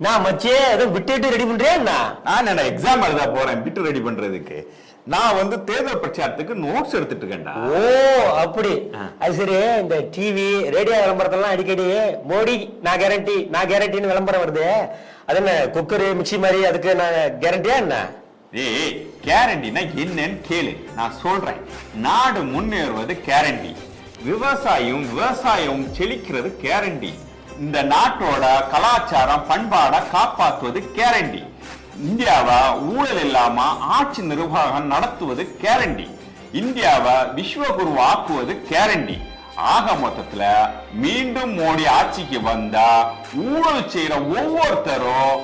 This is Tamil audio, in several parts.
நான் மச்சே ஏதோ விட்டுட்டு ரெடி பண்றியா என்ன? நான் எக்ஸாம் எழுத போறேன் பிட்டு ரெடி பண்றதுக்கு. நான் வந்து தேர்தல் பிரச்சாரத்துக்கு நோட்ஸ் எடுத்துட்டு இருக்கேன்டா ஓ அப்படி. அது சரி இந்த டிவி ரேடியோ விளம்பரத்தெல்லாம் அடிக்கடி மோடி நான் கேரண்டி நான் கேரண்டின்னு விளம்பரம் வருது. அது என்ன குக்கரு மிக்சி மாதிரி அதுக்கு நான் கேரண்டியா என்ன? ஏய் கேரண்டினா என்னன்னு கேளு. நான் சொல்றேன் நாடு முன்னேறுவது கேரண்டி விவசாயம் விவசாயம் செழிக்கிறது கேரண்டி இந்த நாட்டோட கலாச்சாரம் பண்பாட காப்பாற்றுவது கேரண்டி. இந்தியாவை ஊழல் இல்லாம ஆட்சி நிர்வாகம் நடத்துவது கேரண்டி. இந்தியாவை விஸ்வகுரு ஆக்குவது கேரண்டி. ஆக மொத்தத்துல மீண்டும் மோடி ஆட்சிக்கு வந்தா ஊழல் செய்யற ஒவ்வொருத்தரும்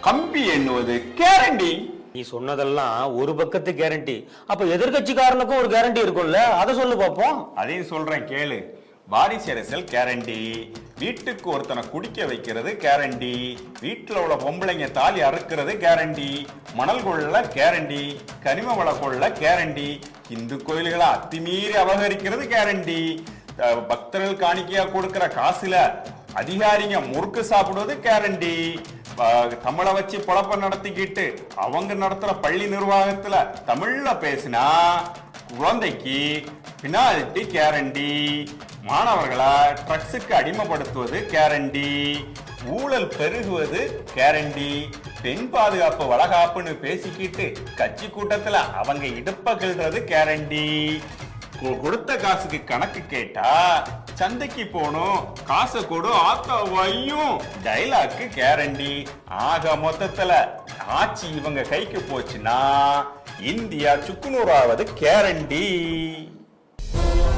கம்பி எண்ணுவது கேரண்டி. நீ சொன்னதெல்லாம் ஒரு பக்கத்து கேரண்டி. அப்ப எதிர்கட்சிக்காரனுக்கும் ஒரு கேரண்டி இருக்கும்ல அதை சொல்லு பாப்போம். அதையும் சொல்றேன் கேளு. வாரிசு அரசியல் கேரண்டி. வீட்டுக்கு ஒருத்தனை குடிக்க வைக்கிறது கேரண்டி வீட்டில் உள்ள பொம்பளைங்க தாலி அறுக்கிறது கேரண்டி மணல் கொள்ள கேரண்டி கனிம வள கொள்ள கேரண்டி இந்து கோயில்களை அத்துமீறி அபகரிக்கிறது கேரண்டி பக்தர்கள் காணிக்கையா கொடுக்கிற காசுல அதிகாரிங்க முறுக்கு சாப்பிடுவது கேரண்டி தமிழை வச்சு பொழப்ப நடத்திக்கிட்டு அவங்க நடத்துற பள்ளி நிர்வாகத்துல தமிழ்ல பேசினா குழந்தைக்கு பினால்டி கேரண்டி மாணவர்களை ட்ரக்ஸுக்கு அடிமைப்படுத்துவது கேரண்டி ஊழல் பெருகுவது கேரண்டி பெண் பாதுகாப்பு வளகாப்புன்னு பேசிக்கிட்டு கட்சி கூட்டத்துல அவங்க இடுப்ப கிள்றது கேரண்டி கொடுத்த காசுக்கு கணக்கு கேட்டா சந்தைக்கு போகணும் காசை கொடு ஆத்தா வையும் டைலாக்கு கேரண்டி ஆக மொத்தத்துல ஆட்சி இவங்க கைக்கு போச்சுன்னா இந்தியா சுக்குநூறாவது கேரண்டி